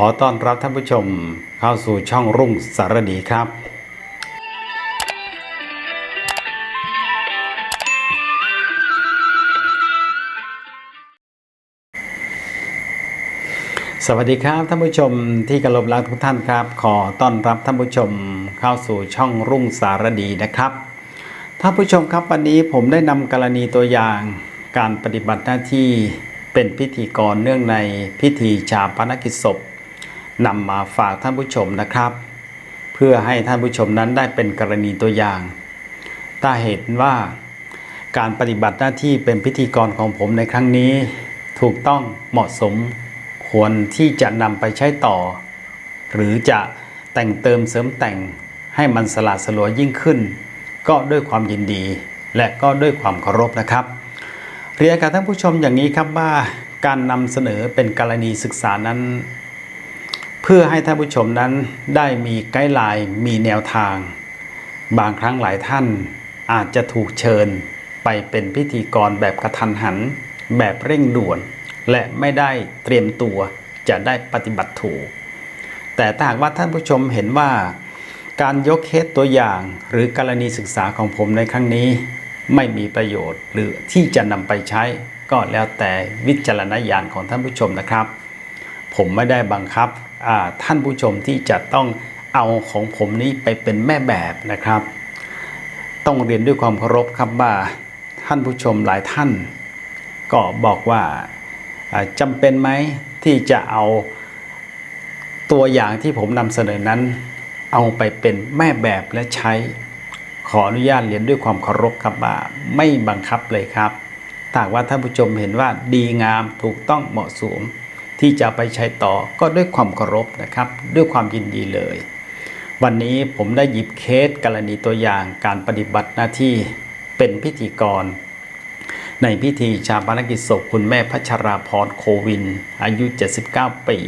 ขอต้อนรับท่านผู้ชมเข้าสู่ช่องรุ่งสารดีครับ สวัสดีครับท่านผู้ชมที่กระลบรักทุกท่านครับ ขอต้อนรับท่านผู้ชมเข้าสู่ช่องรุ่งสารดีนะครับท่านผู้ชมครับวันนี้ผมได้นำกรณีตัวอย่างการปฏิบัติหน้าที่เป็นพิธีกรเนื่องในพิธีชาปนกิจศพ นำมาฝากท่านผู้ชมนะครับ เพื่อให้ท่านผู้ชมนั้นได้เป็นกรณีตัวอย่าง ถ้าเห็นว่าการปฏิบัติหน้าที่เป็นพิธีกรของผมในครั้งนี้ ถูกต้องเหมาะสมควรที่จะนำไปใช้ต่อ หรือจะแต่งเติมเสริมแต่งให้มันสละสลวยยิ่งขึ้น ก็ด้วยความยินดี และก็ด้วยความเคารพนะครับ เรียนกับท่านผู้ชมอย่างนี้ครับว่าการนำเสนอเป็นกรณีศึกษานั้น พื่อให้ท่านผู้ชมนั้นได้มีไกด์ไลน์มีแนวทาง บางครั้งหลายท่านอาจจะถูกเชิญไปเป็นพิธีกรแบบกระทันหัน แบบเร่งด่วน และไม่ได้เตรียมตัวจะได้ปฏิบัติถูก แต่ถ้าหากว่าท่านผู้ชมเห็นว่า การยกเคสตัวอย่างหรือกรณีศึกษาของผมในครั้งนี้ ไม่มีประโยชน์หรือที่จะนำไปใช้ ก็แล้วแต่วิจารณญาณของท่านผู้ชมนะครับ ผมไม่ได้บังคับ ท่านผู้ชมที่จะต้องเอาของผมนี้ไปเป็นแม่แบบนะครับ ต้องเรียนด้วยความเคารพครับว่าท่านผู้ชมหลายท่าน ก็บอกว่าจำเป็นไหมที่จะเอาตัวอย่างที่ผมนำเสนอนั้น เอาไปเป็นแม่แบบและใช้ ขออนุญาตเรียนด้วยความเคารพครับว่าไม่บังคับเลยครับถ้าว่าท่านผู้ชมเห็นว่าดีงามถูกต้องเหมาะสม ที่จะไปใช้ต่อก็ด้วยความเคารพนะครับ ด้วยความยินดีเลย วันนี้ผมได้หยิบเคสกรณีตัวอย่างการปฏิบัติหน้าที่เป็นพิธีกร ในพิธีชาปนกิจศพคุณแม่พัชราพรโควิน อายุ 79 ปี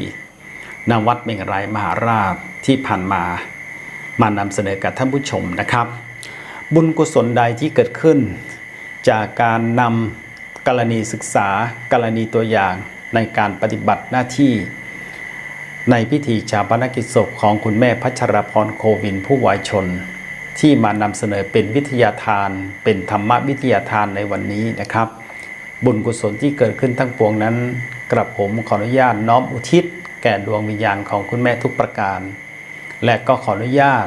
ณวัดเมงรายมหาราชที่ผ่านมามานำเสนอกับท่านผู้ชมนะครับ บุญกุศลใดที่เกิดขึ้น จากการนำกรณีศึกษากรณีตัวอย่าง ในการปฏิบัติหน้าที่ ในพิธีชาปนกิจศพของคุณแม่พัชรพรโควินผู้วายชน ที่มานำเสนอเป็นวิทยาทาน เป็นธรรมวิทยาทานในวันนี้นะครับ บุญกุศลที่เกิดขึ้นทั้งปวงนั้น กระผมขออนุญาตน้อมอุทิศ แก่ดวงวิญญาณของคุณแม่ทุกประการ และก็ขออนุญาต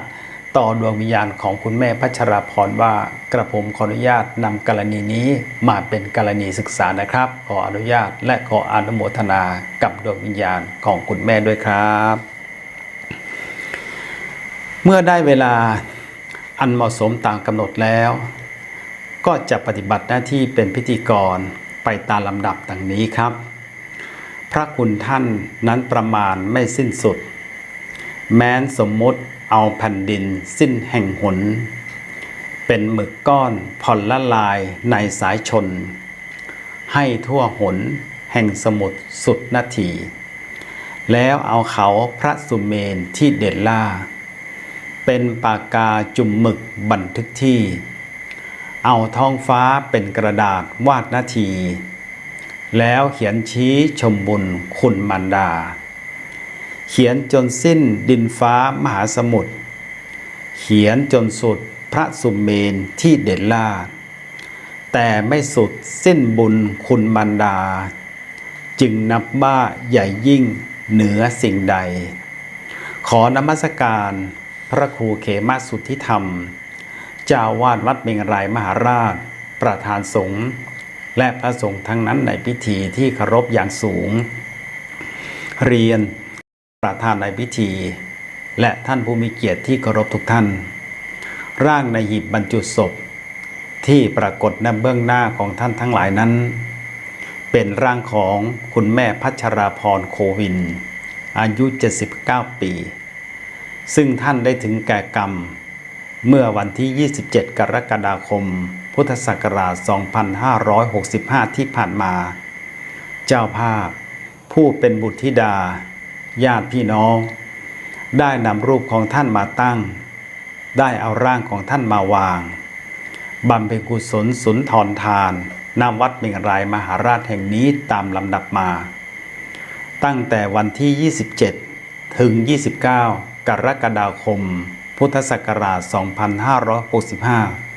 ต่อดวงวิญญาณของคุณแม่พัชราพรว่ากระผมขออนุญาตนำกรณีนี้มาเป็นกรณีศึกษานะครับ ขออนุญาตและขออนุโมทนากับดวงวิญญาณของคุณแม่ด้วยครับ เมื่อได้เวลาอันเหมาะสมตามกำหนดแล้ว ก็จะปฏิบัติหน้าที่เป็นพิธีกรไปตามลำดับดังนี้ครับ พระคุณท่านนั้นประมาณไม่สิ้นสุด แม้นสมมติเอาแผ่นดินสิ้นแห่งหน เป็นหมึกก้อนผ่อนละลายในสายชน ให้ทั่วหนแห่งสมุทรสุดนาที แล้วเอาเขาพระสุเมนที่เด่นล่า เป็นปากกาจุ่มหมึกบันทึกที่ เอาท้องฟ้าเป็นกระดาษวาดนาที แล้วเขียนชี้ชมบุญคุณมันดา เขียนจนสิ้นดินฟ้ามหาสมุทร เขียนจนสุดพระสุเมนที่เด่นล่า แต่ไม่สุดสิ้นบุญคุณมันดา จึงนับว่าใหญ่ยิ่งเหนือสิ่งใด ขอนมัสการพระครูเขมาสุทธิธรรม เจ้าวาดวัดเมงรายมหาราช ประธานสงฆ์และพระสงฆ์ทั้งนั้นในพิธีที่เคารพอย่างสูง เรียน ประธานในพิธี และท่านผู้มีเกียรติที่เคารพทุกท่าน ร่างในหีบบรรจุศพ ที่ปรากฏณเบื้องหน้าของท่านทั้งหลายนั้น เป็นร่างของคุณแม่พัชราพรโควิน อายุ 79 ปี ซึ่งท่านได้ถึงแก่กรรม เมื่อวันที่ 27 กรกฎาคม พุทธศักราช 2565 ที่ผ่านมา เจ้าภาพผู้เป็นบุตรธิดา ญาติพี่น้อง ได้นำรูปของท่านมาตั้ง ได้เอาร่างของท่านมาวางบำเพ็ญกุศลสุนทรทานณวัดเมงรายมหาราชแห่งนี้ตามลำดับมา ตั้งแต่วันที่ 27 ถึง 29 กรกฎาคม พุทธศักราช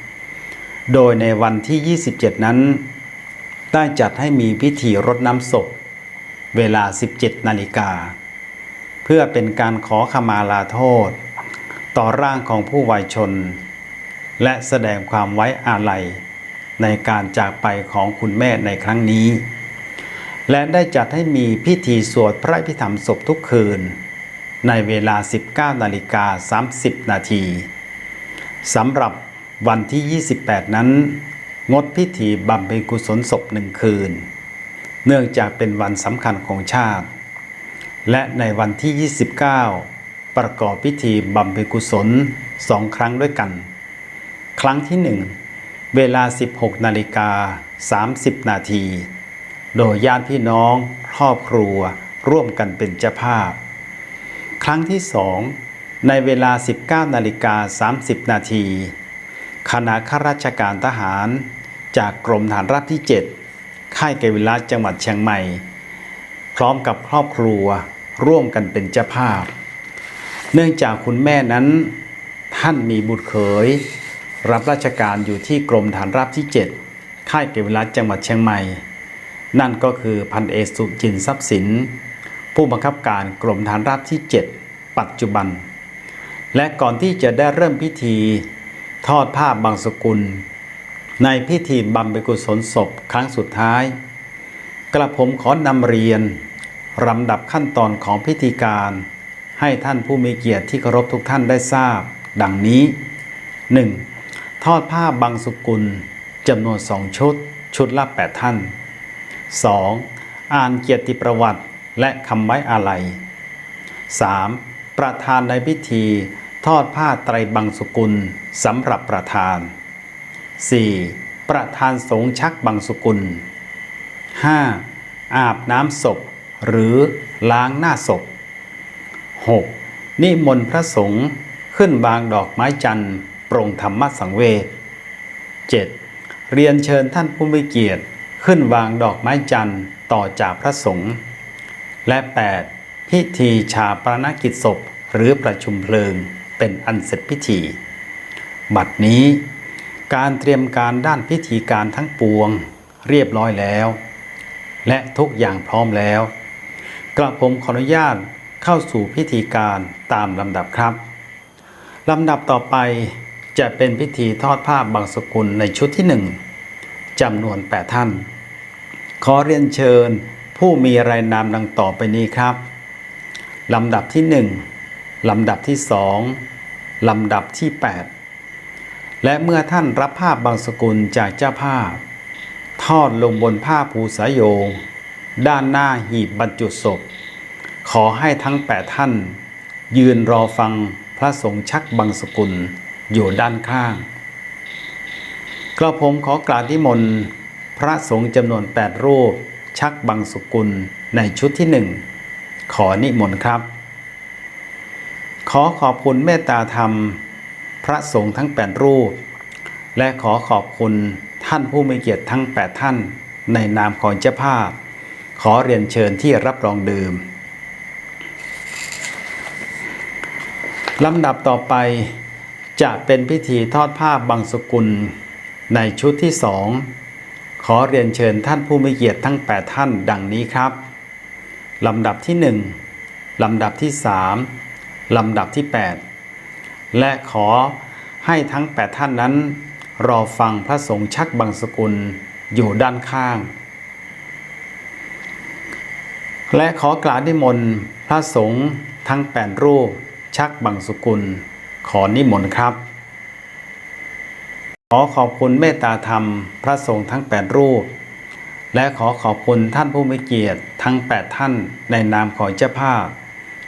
2565 โดยในวันที่ 27 นั้น ได้จัดให้มีพิธีรดน้ำศพ เวลา 17 นาฬิกา เพื่อเป็นการขอขมาลาโทษ ต่อร่างของผู้วายชน และแสดงความไว้อาลัยในการจากไปของคุณแม่ในครั้งนี้ และได้จัดให้มีพิธีสวดพระพิธรรมศพทุกคืน ในเวลา 19นาฬิกา30 นาทีสำหรับวันที่ 28 นั้น งดพิธีบำเพ็ญกุศลศพหนึ่งคืน เนื่องจากเป็นวันสำคัญของชาติ และในวันที่ 29 ประกอบพิธีบำเพ็ญกุศลสองครั้งด้วยกัน ครั้งที่หนึ่งเวลา 16นาฬิกา30 นาที โดยญาติพี่น้องครอบครัวร่วมกันเป็นเจ้าภาพ ครั้งที่สองในเวลา 19นาฬิกา30 นาทีคณะข้าราชการทหาร จากกรมฐานราบที่ 7 ค่ายเกวิลาจังหวัดเชียงใหม่ พร้อมกับครอบครัว ร่วมกันเป็นเจ้าภาพ เนื่องจากคุณแม่นั้นท่านมีบุตรเขย รับราชการอยู่ที่กรมฐานราบที่ 7 ค่ายเกวิลาจังหวัดเชียงใหม่ นั่นก็คือพันเอกสุจินทรัพย์สิน ผู้บังคับการกรมฐานราบที่ 7 ปัจจุบัน และก่อนที่จะได้เริ่มพิธีทอดผ้าบางสกุล ในพิธีบำเพ็ญกุศลศพครั้งสุดท้าย กระผมขอนำเรียน ลำดับขั้นตอนของพิธีการ ให้ท่านผู้มีเกียรติที่เคารพทุกท่านได้ทราบ ดังนี้ 1. ทอดผ้าบางสุกุลจำนวนสองชุด ชุดละ 8 ท่าน 2. อ่านเกียรติประวัติและคำไว้อาลัย 3. ประธานในพิธี ทอดผ้าไตรบังสุกุลสำหรับประธาน 4. ประธานสงฆ์ชักบังสุกุล 5. อาบน้ำศพ หรือล้างหน้าศพ 6. นิมนต์พระสงฆ์ขึ้นวางดอกไม้จันทร์ปรงธรรมสังเวช 7. เรียนเชิญท่านผู้มีเกียรติขึ้นวางดอกไม้จันทร์ต่อจากพระสงฆ์และ 8. พิธีชาปนกิจศพหรือประชุมเพลิงเป็นอันเสร็จพิธี บัดนี้ การเตรียมการด้านพิธีการทั้งปวง เรียบร้อยแล้ว และทุกอย่างพร้อมแล้ว กระผมขออนุญาตเข้าสู่พิธีการตามลำดับครับลำดับต่อไปจะเป็นพิธีทอดผ้าบางสกุลในชุดที่หนึ่งจำนวน 8 ท่าน ขอเรียนเชิญผู้มีรายนามดังต่อไปนี้ครับ ลำดับที่หนึ่งลำดับที่สองลำดับที่ 8 และเมื่อท่านรับผ้าบางสกุลจากเจ้าภาพ ทอดลงบนผ้าภูสายโยง ด้านหน้าหีบบรรจุศพ ขอให้ทั้งแปดท่าน ยืนรอฟังพระสงฆ์ชักบังสกุลอยู่ด้านข้าง กระผมขอกราบที่มนพระสงฆ์จำนวน 8 รูป ชักบังสกุลในชุดที่หนึ่งขอนิมนต์ครับ ขอขอบคุณเมตตาธรรม พระสงฆ์ทั้ง 8 รูป และขอขอบคุณท่านผู้มีเกียรติทั้ง 8 ท่าน ในนามของเจ้าภาพ ขอเรียนเชิญที่รับรองดื่มลำดับต่อไปจะเป็นพิธีทอดผ้าบางสกุลในชุดที่สองขอเรียนเชิญท่านผู้มีเกียรติทั้ง 8 ท่านดังนี้ครับ ลำดับที่ 1 ลำดับที่ 3 ลำดับที่ 8 และขอให้ทั้ง 8 ท่านนั้น รอฟังพระสงฆ์ชักบางสกุลอยู่ด้านข้าง และขอกล่าวนิมนต์พระสงฆ์ทั้ง8รูป ชักบังสุกุล ขอนิมนต์ครับ ขอขอบคุณเมตตาธรรม พระสงฆ์ทั้ง8รูป และขอขอบคุณท่านผู้มีเกียรติทั้ง8ท่านในนามของเจ้าภาพ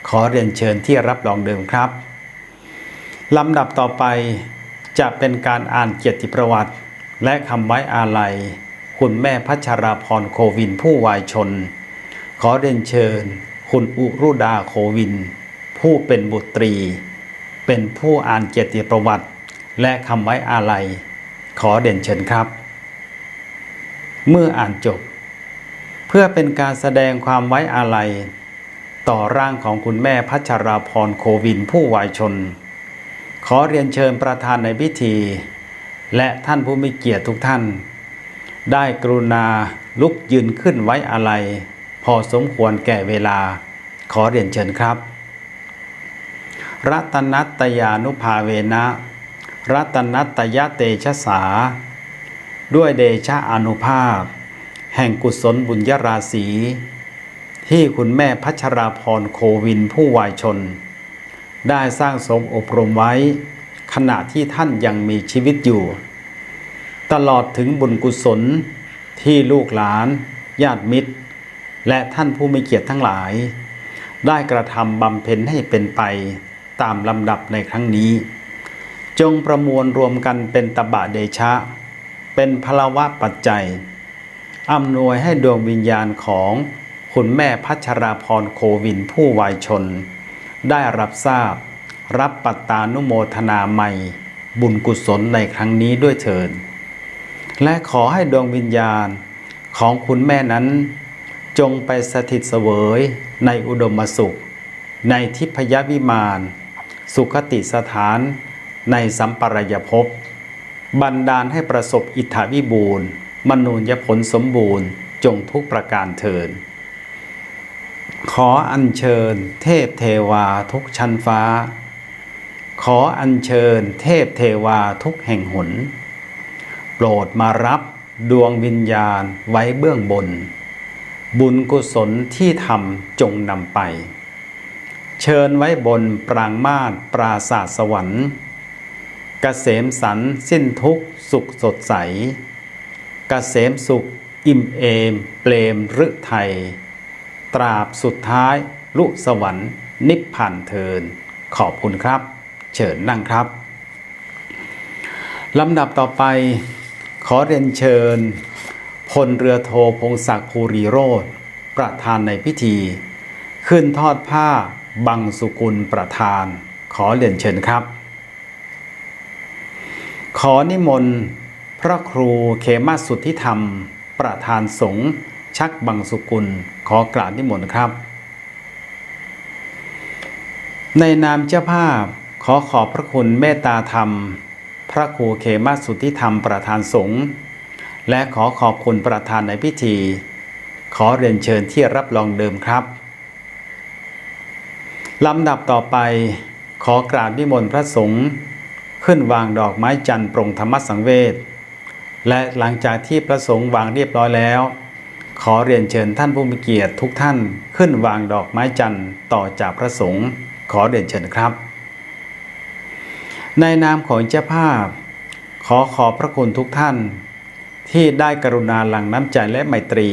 ขอเรียนเชิญที่รับรองเดิมครับลำดับต่อไปจะเป็นการอ่านเกียรติประวัติ และคำไว้อาลัย คุณแม่พัชราพรโควินผู้วายชน ขอเรียนเชิญ คุณอุรุดาโควิน ผู้เป็นบุตรี เป็นผู้อ่านเกียรติประวัติ และคำไว้อาลัย ขอเด่นเชิญครับ เมื่ออ่านจบ เพื่อเป็นการแสดงความไว้อาลัย ต่อร่างของคุณแม่พัชราพรโควินผู้วายชน ขอเรียนเชิญประธานในพิธี และท่านผู้มีเกียรติทุกท่าน ได้กรุณาลุกยืนขึ้นไว้อาลัย อสมควรแก่เวลา ขอเรียนเชิญครับ รัตนัตยานุภาเวนะ รัตนัตยเตชะสา ด้วยเดชะอนุภาพ แห่งกุศลบุญยราศี ที่คุณแม่พัชราพรโควินผู้วายชน ได้สร้างสมอบรมไว้ ขณะที่ท่านยังมีชีวิตอยู่ ตลอดถึงบุญกุศลที่ลูกหลาน ญาติมิตร และท่านผู้มีเกียรติทั้งหลาย ได้กระทำบำเพ็ญให้เป็นไปตามลำดับในครั้งนี้ จงประมวลรวมกันเป็นตบะเดชะ เป็นพลวะปัจจัยอำนวยให้ดวงวิญญาณของคุณแม่พัชราพรโควินผู้วายชน ได้รับทราบ รับปัตตานุโมทนาใหม่ บุญกุศลในครั้งนี้ด้วยเถิดและขอให้ดวงวิญญาณของคุณแม่นั้น จงไปสถิตเสวยในอุดมสุข ในทิพยวิมาน สุขติสถาน ในสัมปรายภพบันดาลให้ประสบอิทธาวิบูรณ์ มนูญผลสมบูรณ์ จงทุกประการเถิดขออัญเชิญเทพเทวาทุกชั้นฟ้า ขออัญเชิญเทพเทวาทุกแห่งหน โปรดมารับดวงวิญญาณไว้เบื้องบน บุญกุศลที่ทำจงนำไป เชิญไว้บนปรางมาศปราศาสสวรรค์เกษมสันสิ้นทุกสุขสดใสเกษมสุข อิ่มเอม เปลมฤไทยตราบสุดท้าย ลุสวรรค์นิพพานเทิน ขอบคุณครับ เชิญนั่งครับลำดับต่อไป ขอเรียนเชิญ ลเรือโทพงศักดิ์ภูริโรธประธานในพิธี ขึ้นทอดผ้าบังสุกุลประธาน ขอเรียนเชิญครับ ขอนิมนต์พระครูเขมาสุทธิธรรม ประธานสงฆ์ชักบังสุกุลขอกราบนิมนต์ครับ ในนามเจ้าภาพขอขอบพระคุณเมตตาธรรม พระครูเขมาสุทธิธรรมประธานสงฆ์ และขอขอบคุณประธานในพิธี ขอเรียนเชิญที่รับรองเดิมครับลำดับต่อไป ขอกราบนิมนต์พระสงฆ์ขึ้นวางดอกไม้จันทร์ปรงธรรมสังเวชและหลังจากที่พระสงฆ์วางเรียบร้อยแล้ว ขอเรียนเชิญท่านผู้มีเกียรติทุกท่านขึ้นวางดอกไม้จันทร์ต่อจากพระสงฆ์ขอเรียนเชิญครับ ในนามของเจ้าภาพ ขอขอบพระคุณทุกท่าน ที่ได้กรุณาหลังน้ำใจและไมตรี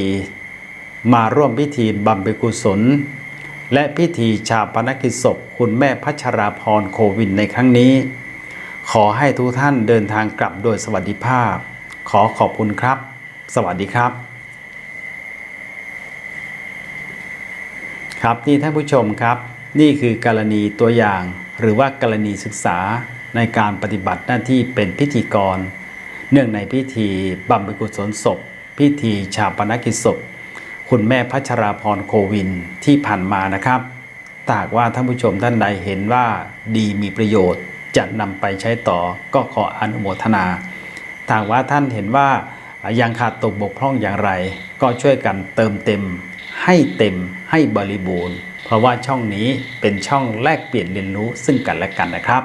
มาร่วมพิธีบำเพ็ญกุศล และพิธีชาปนกิจศพคุณแม่พัชราพรโควินในครั้งนี้ ขอให้ทุกท่านเดินทางกลับโดยสวัสดิภาพ ขอขอบคุณครับ สวัสดีครับ ครับนี่ท่านผู้ชมครับ นี่คือกรณีตัวอย่าง หรือว่ากรณีศึกษาในการปฏิบัติหน้าที่เป็นพิธีกร เนื่องในพิธีบำเพ็ญกุศลศพ พิธีชาปนกิจศพ คุณแม่พัชราพรโควินที่ผ่านมานะครับถ้าหากว่าท่านผู้ชมท่านใดเห็นว่าดีมีประโยชน์จะนำไปใช้ต่อก็ขออนุโมทนาถ้าหากว่าท่านเห็นว่ายังขาดตกบกพร่องอย่างไร ก็ช่วยกันเติมเต็ม ให้เต็มให้บริบูรณ์ เพราะว่าช่องนี้เป็นช่องแลกเปลี่ยนเรียนรู้ซึ่งกันและกันนะครับ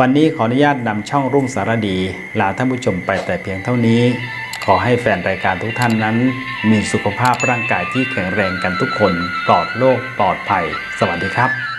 วันนี้ขออนุญาตนำช่องรุ่งสารดีลาท่านผู้ชมไปแต่เพียงเท่านี้ ขอให้แฟนรายการทุกท่านนั้น มีสุขภาพร่างกายที่แข็งแรงกันทุกคน ปลอดโรคปลอดภัย สวัสดีครับ